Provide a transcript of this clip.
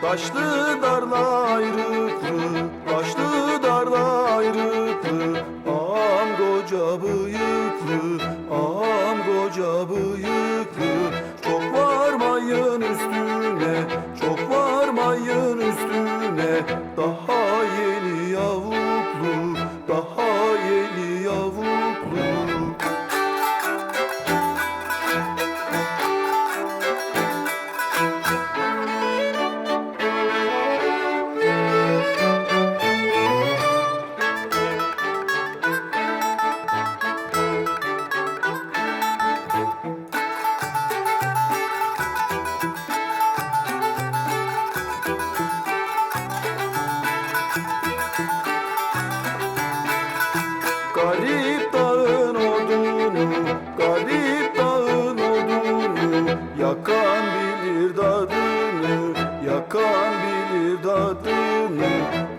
Kaçtı darla ayrıklı Kaçtı darla ayrıklı Ağam koca bıyıklı Ağam koca bıyıklı Çok varmayın üstüne Çok varmayın üstüne. Daha Yakan bilir dadını, yakan bilir dadını